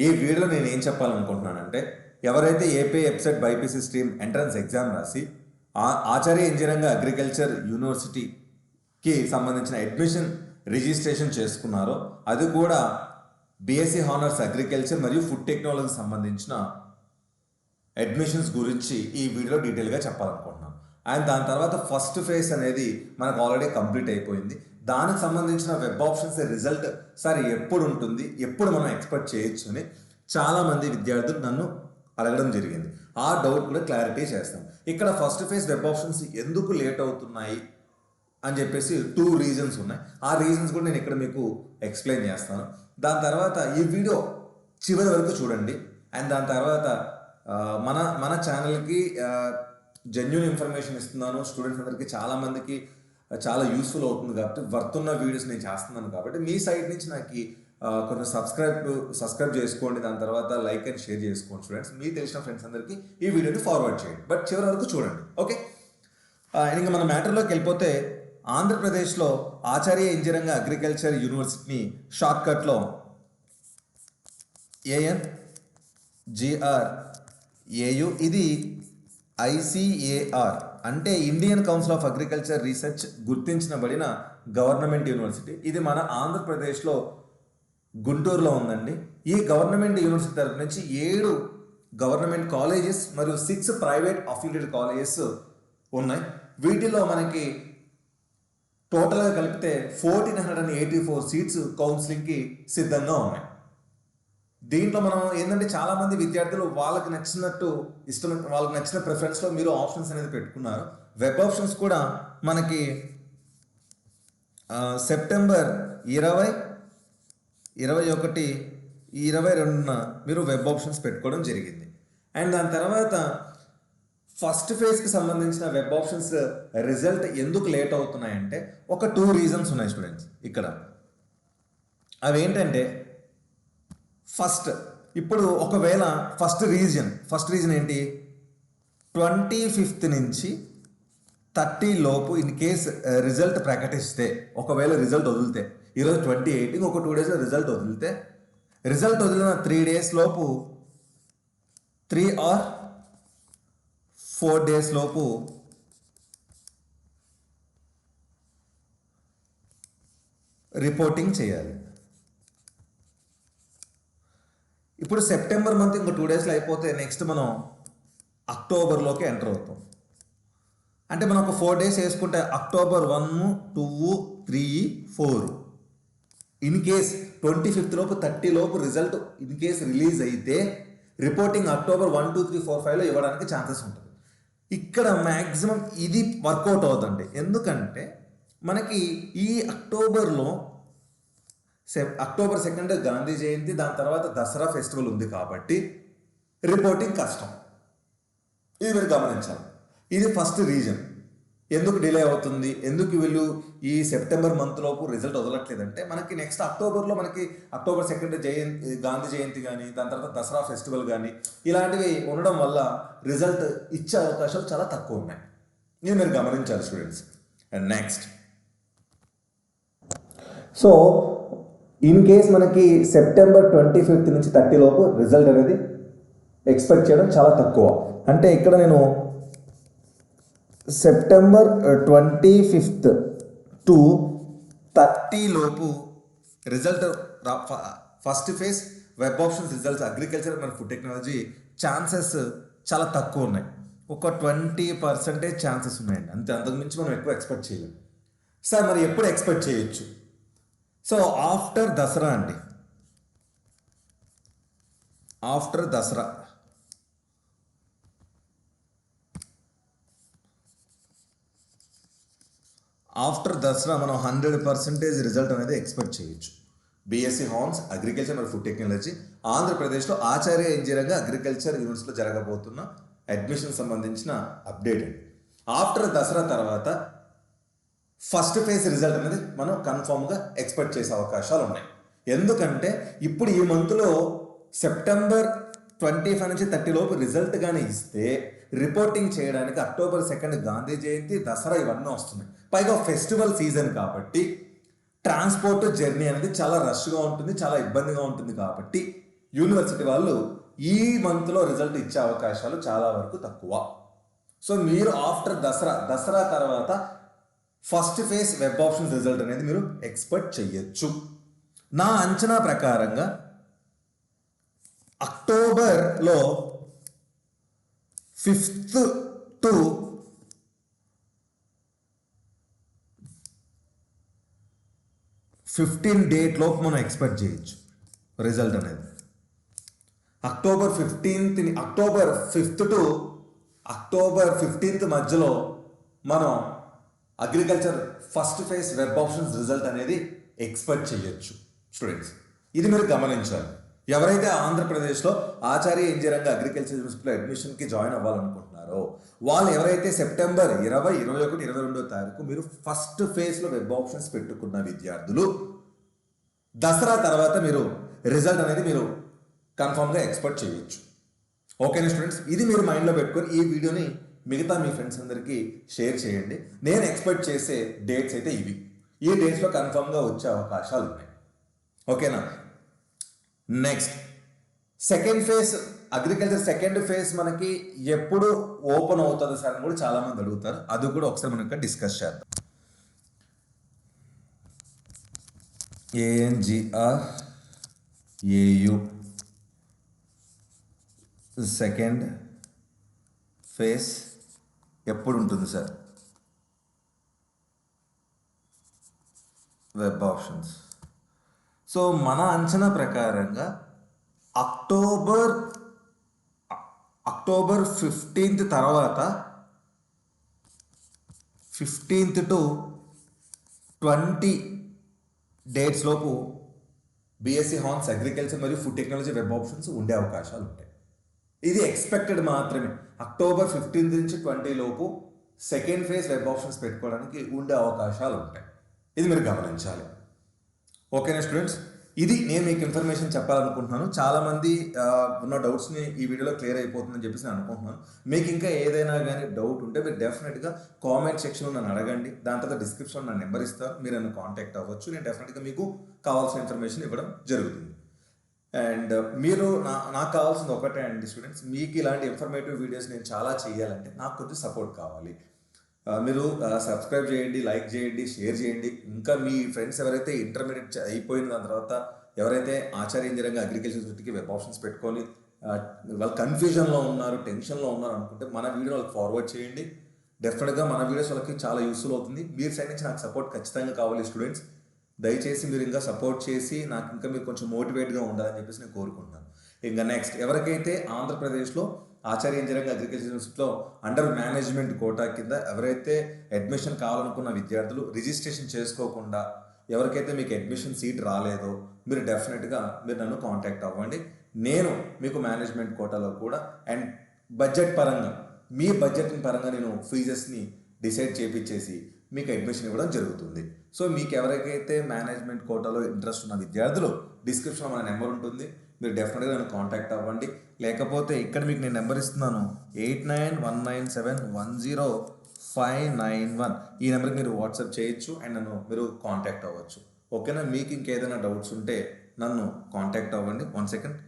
ఈ వీడియోలో నేను ఏం చెప్పాలనుకుంటున్నానంటే ఎవరైతే AP EAPCET BiPC stream entrance exam రాసి ఆ- ఆచార్య ఇంజనీరింగ్ అగ్రికల్చర్ యూనివర్సిటీకి సంబంధించిన అడ్మిషన్ రిజిస్ట్రేషన్ చేసుకున్నారో అది కూడా బీఎస్సీ హానర్స్ అగ్రికల్చర్ మరియు ఫుడ్ టెక్నాలజీకి సంబంధించిన అడ్మిషన్స్ గురించి ఈ వీడియోలో డీటెయిల్గా చెప్పాలనుకుంటున్నాను. అండ్ దాని తర్వాత ఫస్ట్ ఫేజ్ అనేది మనకు ఆల్రెడీ కంప్లీట్ అయిపోయింది. దానికి సంబంధించిన వెబ్ ఆప్షన్స్ రిజల్ట్ సార్ ఎప్పుడు ఉంటుంది ఎప్పుడు మనం ఎక్స్పెక్ట్ చేయొచ్చు అని చాలామంది విద్యార్థులు నన్ను అడగడం జరిగింది. ఆ డౌట్ కూడా క్లారిటీ చేస్తాం. ఇక్కడ ఫస్ట్ ఫేజ్ వెబ్ ఆప్షన్స్ ఎందుకు లేట్ అవుతున్నాయి అని చెప్పేసి టూ రీజన్స్ ఉన్నాయి. ఆ రీజన్స్ కూడా నేను ఇక్కడ మీకు ఎక్స్ప్లెయిన్ చేస్తాను. దాని తర్వాత ఈ వీడియో చివరి వరకు చూడండి. అండ్ దాని తర్వాత మన మన ఛానల్కి జెన్యున్ ఇన్ఫర్మేషన్ ఇస్తున్నాను. స్టూడెంట్స్ అందరికీ చాలామందికి చాలా యూస్ఫుల్ అవుతుంది కాబట్టి వర్త్ ఉన్న వీడియోస్ నేను చేస్తున్నాను కాబట్టి మీ సైడ్ నుంచి నాకు కొంచెం సబ్స్క్రైబ్ సబ్స్క్రైబ్ చేసుకోండి. దాని తర్వాత లైక్ అండ్ షేర్ చేసుకోండి స్టూడెంట్స్ మీ తెలిసిన ఫ్రెండ్స్ అందరికీ ఈ వీడియోని ఫార్వర్డ్ చేయండి. బట్ చివరి వరకు చూడండి. ఓకే ఇంకా మన మ్యాటర్లోకి వెళ్ళిపోతే ఆంధ్రప్రదేశ్లో ఆచార్య ఇంజనీరింగ్ అగ్రికల్చర్ యూనివర్సిటీని షార్ట్కట్లో ఏఎన్ జిఆర్ ఏయు ఇది ఐసిఏఆర్ అంటే Indian Council of Agriculture Research గుర్తించబడిన గవర్నమెంట్ యూనివర్సిటీ. ఇది మన ఆంధ్రప్రదేశ్లో గుంటూరులో ఉందండి. ఈ గవర్నమెంట్ యూనివర్సిటీ తరపు నుంచి ఏడు గవర్నమెంట్ కాలేజెస్ మరియు సిక్స్ ప్రైవేట్ అఫిలియేటెడ్ కాలేజెస్ ఉన్నాయి. వీటిలో మనకి టోటల్గా కలిపితే fourteen hundred and eighty four seats కౌన్సిలింగ్కి సిద్ధంగా ఉన్నాయి. దీంట్లో మనం ఏంటంటే చాలా మంది విద్యార్థులు వాళ్ళకి నచ్చినట్టు ఇష్టం వాళ్ళకి నచ్చిన ప్రిఫరెన్స్లో మీరు ఆప్షన్స్ అనేది పెట్టుకున్నారు. వెబ్ ఆప్షన్స్ కూడా మనకి సెప్టెంబర్ ఇరవై ఇరవై ఒకటి ఇరవై రెండున మీరు వెబ్ ఆప్షన్స్ పెట్టుకోవడం జరిగింది. అండ్ దాని తర్వాత ఫస్ట్ ఫేజ్కి సంబంధించిన వెబ్ ఆప్షన్స్ రిజల్ట్ ఎందుకు లేట్ అవుతున్నాయంటే ఒక టూ రీజన్స్ ఉన్నాయి స్టూడెంట్స్ ఇక్కడ. అవి ఏంటంటే ఫస్ట్. ఇప్పుడు ఒకవేళ ఫస్ట్ రీజన్ ఫస్ట్ రీజన్ ఏంటి? ట్వంటీ ఫిఫ్త్ నుంచి థర్టీ లోపు ఇన్ కేస్ రిజల్ట్ ప్రకటిస్తే ఒకవేళ రిజల్ట్ వదిలితే ఈరోజు ట్వంటీ ఎయిట్ ఇంకొక టూ డేస్లో రిజల్ట్ వదిలితే రిజల్ట్ వదిలిన త్రీ డేస్ లోపు త్రీ ఆర్ ఫోర్ డేస్ లోపు రిపోర్టింగ్ చేయాలి. ఇప్పుడు సెప్టెంబర్ మంత్ ఇంకో టూ డేస్లో అయిపోతే నెక్స్ట్ మనం అక్టోబర్లోకి ఎంటర్ అవుతాం. అంటే మనం ఒక ఫోర్ డేస్ వేసుకుంటే October one two three four in case twenty fifth లోపు థర్టీ లోపు రిజల్ట్ ఇన్ కేస్ రిలీజ్ అయితే reporting October one two three four ఫైవ్లో ఇవ్వడానికి ఛాన్సెస్ ఉంటుంది. ఇక్కడ మ్యాక్సిమం ఇది వర్కౌట్ అవుతుంది ఎందుకంటే మనకి ఈ అక్టోబర్లో అక్టోబర్ సెకండ్ గాంధీ జయంతి దాని తర్వాత దసరా ఫెస్టివల్ ఉంది కాబట్టి రిపోర్టింగ్ కష్టం. ఇది మీరు గమనించాలి. ఇది ఫస్ట్ రీజన్. ఎందుకు డిలే అవుతుంది? ఎందుకు వీళ్ళు ఈ సెప్టెంబర్ మంత్ లోపు రిజల్ట్ వదలట్లేదంటే మనకి నెక్స్ట్ అక్టోబర్లో మనకి అక్టోబర్ సెకండ్ జయంతి గాంధీ జయంతి కానీ దాని తర్వాత దసరా ఫెస్టివల్ కానీ ఇలాంటివి ఉండడం వల్ల రిజల్ట్ ఇచ్చే అవకాశాలు చాలా తక్కువ ఉన్నాయి. ఇది మీరు గమనించాలి students. And next. So in case మనకి సెప్టెంబర్ ట్వంటీ ఫిఫ్త్ నుంచి థర్టీ లోపు రిజల్ట్ అనేది ఎక్స్పెక్ట్ చేయడం చాలా తక్కువ. అంటే ఇక్కడ నేను September twenty fifth to thirty లోపు result first phase web options results agriculture మరియు ఫుడ్ టెక్నాలజీ ఛాన్సెస్ చాలా తక్కువ ఉన్నాయి. ఒక ట్వంటీ పర్సెంటేజ్ ఛాన్సెస్ ఉన్నాయండి. అంతే అంతకుమించి మనం ఎక్కువ ఎక్స్పెక్ట్ చేయలేము సార్ మరి ఎప్పుడు ఎక్స్పెక్ట్ చేయొచ్చు? సో ఆఫ్టర్ దసరా అండి. ఆఫ్టర్ దసరా. ఆఫ్టర్ దసరా మనం హండ్రెడ్ పర్సెంటేజ్ రిజల్ట్ అనేది ఎక్స్పెక్ట్ చేయొచ్చు. బీఎస్సీ హార్న్స్ అగ్రికల్చర్ మరియు ఫుడ్ టెక్నాలజీ ఆంధ్రప్రదేశ్లో ఆచార్య ఇంజనీరింగ్ అగ్రికల్చర్ యూనివర్సిటీలో జరగబోతున్న అడ్మిషన్ సంబంధించిన అప్డేట్ అండి. ఆఫ్టర్ దసరా తర్వాత ఫస్ట్ ఫేజ్ రిజల్ట్ అనేది మనం కన్ఫామ్గా ఎక్స్పెక్ట్ చేసే అవకాశాలు ఉన్నాయి. ఎందుకంటే ఇప్పుడు ఈ మంత్లో సెప్టెంబర్ ట్వంటీ ఫైవ్ నుంచి థర్టీ లోపు రిజల్ట్ కానీ ఇస్తే రిపోర్టింగ్ చేయడానికి అక్టోబర్ సెకండ్ గాంధీ జయంతి దసరా ఇవన్నీ వస్తున్నాయి. పైగా ఫెస్టివల్ సీజన్ కాబట్టి ట్రాన్స్పోర్ట్ జర్నీ అనేది చాలా రష్గా ఉంటుంది చాలా ఇబ్బందిగా ఉంటుంది కాబట్టి యూనివర్సిటీ వాళ్ళు ఈ మంత్లో రిజల్ట్ ఇచ్చే అవకాశాలు చాలా వరకు తక్కువ. సో మీరు ఆఫ్టర్ దసరా దసరా తర్వాత first phase web options result అనేది మీరు ఎక్స్పెక్ట్ చెయ్యొచ్చు. నా అంచనా ప్రకారంగా అక్టోబర్లో ఫిఫ్త్ టు ఫిఫ్టీన్ డేట్ లోపు మనం ఎక్స్పెక్ట్ చేయొచ్చు రిజల్ట్ అనేది. October ఫిఫ్టీన్త్ని October fifth to October fifteenth మధ్యలో మనం agriculture first phase web options result అనేది ఎక్స్పెక్ట్ చేయొచ్చు స్టూడెంట్స్. ఇది మీరు గమనించాలి. ఎవరైతే ఆంధ్రప్రదేశ్లో ఆచార్య ఇంజనీరింగ్ అగ్రికల్చర్ యూనివర్సిటీలో అడ్మిషన్కి జాయిన్ అవ్వాలనుకుంటున్నారో వాళ్ళు ఎవరైతే సెప్టెంబర్ ఇరవై ఇరవై ఒకటి ఇరవై రెండో తారీఖు మీరు ఫస్ట్ ఫేజ్లో వెబ్ ఆప్షన్స్ పెట్టుకున్న విద్యార్థులు దసరా తర్వాత మీరు రిజల్ట్ అనేది మీరు కన్ఫామ్గా ఎక్స్పెక్ట్ చేయొచ్చు. ఓకేనా స్టూడెంట్స్? ఇది మీరు మైండ్లో పెట్టుకొని ఈ వీడియోని మిగతా మీ ఫ్రెండ్స్ అందరికీ షేర్ చేయండి. నేను ఎక్స్పెక్ట్ చేసే డేట్స్ అయితే ఇవి. ఈ డేట్స్లో కన్ఫామ్గా వచ్చే అవకాశాలు ఉన్నాయి. ఓకేనా next second phase agriculture second phase మనకి ఎప్పుడు ఓపెన్ అవుతుంది సార్ అని కూడా చాలా మంది అడుగుతారు. అది కూడా ఒకసారి మనం డిస్కస్ చేద్దాం. ఏఎన్జిఆర్ ఏయు సెకండ్ ఫేస్ ఎప్పుడు ఉంటుంది సార్? వెబ్ ఆప్షన్స్ సో మన అంచనా ప్రకారంగా అక్టోబర్ అక్టోబర్ ఫిఫ్టీన్త్ తర్వాత ఫిఫ్టీన్త్ టు ట్వంటీ డేట్స్ లోపు బీఎస్సీ హాన్స్ అగ్రికల్చర్ మరియు ఫుడ్ టెక్నాలజీ వెబ్ ఆప్షన్స్ ఉండే అవకాశాలు ఉంటాయి ఇది ఎక్స్పెక్టెడ్ మాత్రమే. అక్టోబర్ ఫిఫ్టీన్త్ నుంచి ట్వంటీ లోపు సెకండ్ ఫేజ్ వెబ్ ఆప్షన్స్ పెట్టుకోవడానికి ఉండే అవకాశాలు ఉంటాయి. ఇది మీరు గమనించాలి. ఓకేనా స్టూడెంట్స్ ఇది నేను మీకు ఇన్ఫర్మేషన్ చెప్పాలనుకుంటున్నాను. చాలామంది ఉన్న డౌట్స్ని ఈ వీడియోలో క్లియర్ అయిపోతుందని చెప్పేసి నేను అనుకుంటున్నాను. మీకు ఇంకా ఏదైనా కానీ డౌట్ ఉంటే మీరు డెఫినెట్గా కామెంట్ సెక్షన్లో నన్ను అడగండి. దాని తర్వాత డిస్క్రిప్షన్ నా నెంబర్ ఇస్తాను మీరు నన్ను కాంటాక్ట్ అవ్వచ్చు. నేను డెఫినెట్గా మీకు కావాల్సిన ఇన్ఫర్మేషన్ ఇవ్వడం జరుగుతుంది. అండ్ మీరు నా నాకు కావాల్సింది ఒకటే అండి స్టూడెంట్స్ మీకు ఇలాంటి ఇన్ఫర్మేటివ్ వీడియోస్ నేను చాలా చేయాలంటే నాకు కొంచెం సపోర్ట్ కావాలి. మీరు సబ్స్క్రైబ్ చేయండి లైక్ చేయండి షేర్ చేయండి. ఇంకా మీ ఫ్రెండ్స్ ఎవరైతే ఇంటర్మీడియట్ అయిపోయిన దాని తర్వాత ఎవరైతే ఆచార్య ఇంజనీరింగ్ అగ్రికల్చర్ యూనివర్సిటీకి వెబ్ ఆప్షన్స్ పెట్టుకొని వాళ్ళు కన్ఫ్యూజన్లో ఉన్నారు టెన్షన్లో ఉన్నారు అనుకుంటే మన వీడియో వాళ్ళకి ఫార్వర్డ్ చేయండి. డెఫినెట్గా మన వీడియోస్ వాళ్ళకి చాలా యూస్ఫుల్ అవుతుంది. మీరు సైడ్ నుంచి నాకు సపోర్ట్ ఖచ్చితంగా కావాలి స్టూడెంట్స్. దయచేసి మీరు ఇంకా సపోర్ట్ చేసి నాకు ఇంకా మీరు కొంచెం మోటివేట్గా ఉండాలని చెప్పేసి నేను కోరుకుంటున్నాను. ఇంకా నెక్స్ట్ ఎవరికైతే ఆంధ్రప్రదేశ్లో ఆచార్య ఇంజనీరింగ్ అగ్రికల్చర్ యూనివర్సిటీలో అండర్ మేనేజ్మెంట్ కోటా కింద ఎవరైతే అడ్మిషన్ కావాలనుకున్న విద్యార్థులు రిజిస్ట్రేషన్ చేసుకోకుండా ఎవరికైతే మీకు అడ్మిషన్ సీట్ రాలేదో మీరు డెఫినెట్గా మీరు నన్ను కాంటాక్ట్ అవ్వండి. నేను మీకు మేనేజ్మెంట్ కోటాలో కూడా అండ్ బడ్జెట్ పరంగా మీ బడ్జెట్ పరంగా నేను ఫీజెస్ని డిసైడ్ చేపించేసి మీకు అడ్మిషన్ ఇవ్వడం జరుగుతుంది. సో మీకు ఎవరికైతే మేనేజ్మెంట్ కోటాలో ఇంట్రెస్ట్ ఉన్న విద్యార్థులు డిస్క్రిప్షన్లో మన నెంబర్ ఉంటుంది. మీరు డెఫినెట్గా నన్ను కాంటాక్ట్ అవ్వండి. లేకపోతే ఇక్కడ మీకు నేను నెంబర్ ఇస్తున్నాను. Eight nine one nine seven one zero five nine one. ఈ నెంబర్కి మీరు వాట్సాప్ చేయొచ్చు అండ్ నన్ను మీరు కాంటాక్ట్ అవ్వచ్చు. ఓకేనా? మీకు ఇంకేదైనా డౌట్స్ ఉంటే నన్ను కాంటాక్ట్ అవ్వండి. వన్ సెకండ్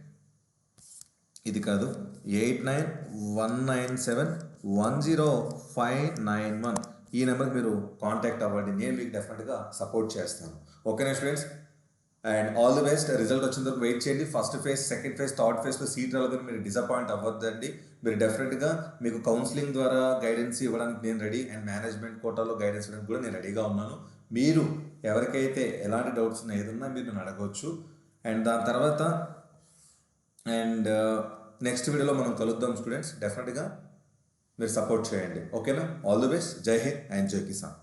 ఇది కాదు. Eight nine one nine seven one zero five nine one. ఈ నెంబర్కి మీరు కాంటాక్ట్ అవ్వండి. నేను మీకు డెఫినెట్గా సపోర్ట్ చేస్తాను. ఓకేనా students? And all the best. Result వచ్చిన తర్వాత వెయిట్ చేయండి. First phase second phase third ఫేజ్లో సీట్ రాలేదని మీరు డిసప్పాయింట్ అవ్వద్దండి. మీరు డెఫినెట్గా మీకు కౌన్సిలింగ్ ద్వారా గైడెన్స్ ఇవ్వడానికి నేను రెడీ అండ్ మేనేజ్మెంట్ కోటాలో గైడెన్స్ ఇవ్వడానికి కూడా నేను రెడీగా ఉన్నాను. మీరు ఎవరికైతే ఎలాంటి డౌట్స్ ఉన్నా ఏదన్నా మీరు నన్ను అడగవచ్చు అండ్ దాని తర్వాత అండ్ uh, నెక్స్ట్ వీడియోలో మనం కలుద్దాం స్టూడెంట్స్. డెఫినెట్గా మీరు సపోర్ట్ చేయండి ఓకేనా ఆల్ ది బెస్ట్ జై హింద్ అండ్ జై కిసాన్